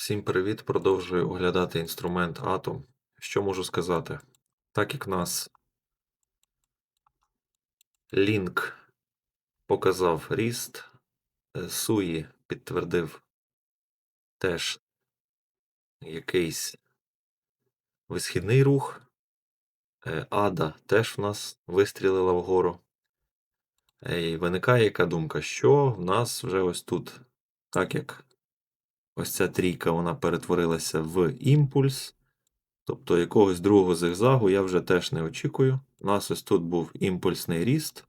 Всім привіт! Продовжую оглядати інструмент Atom. Що можу сказати? Так як нас Link показав ріст, е, Суї підтвердив теж якийсь висхідний рух, е, Ада теж в нас вистрілила вгору. Е, І виникає яка думка, що в нас вже ось тут, так як ось ця трійка вона перетворилася в імпульс. Тобто якогось другого зигзагу я вже теж не очікую. У нас ось тут був імпульсний ріст.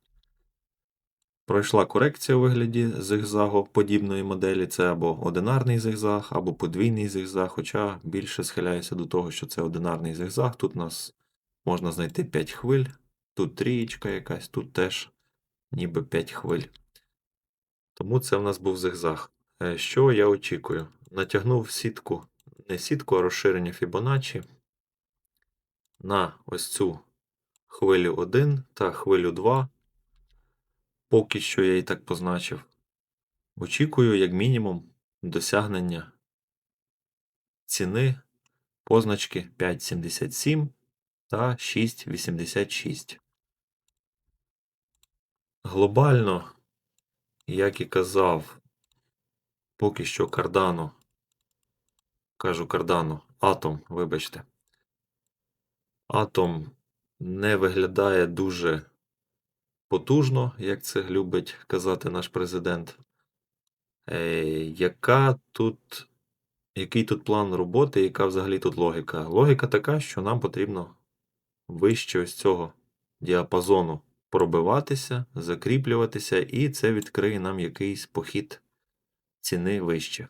Пройшла корекція у вигляді зигзагу подібної моделі. Це або одинарний зигзаг, або подвійний зигзаг. Хоча більше схиляюся до того, що це одинарний зигзаг. Тут у нас можна знайти 5 хвиль, тут трієчка якась, тут теж ніби 5 хвиль. Тому це в нас був зигзаг. Е, Що я очікую? Натягнув сітку, не сітку, а розширення Fibonacci на ось цю хвилю 1 та хвилю 2. Поки що я її так позначив. Очікую, як мінімум, досягнення ціни позначки 5,77 та 6,86. Глобально, як і казав, поки що Cardano, кажу Cardano, Atom, вибачте. Атом не виглядає дуже потужно, як це любить казати наш президент. Е, яка тут, який тут план роботи, яка взагалі тут логіка? Логіка така, що нам потрібно вище ось цього діапазону пробиватися, закріплюватися, і це відкриє нам якийсь похід ціни вище.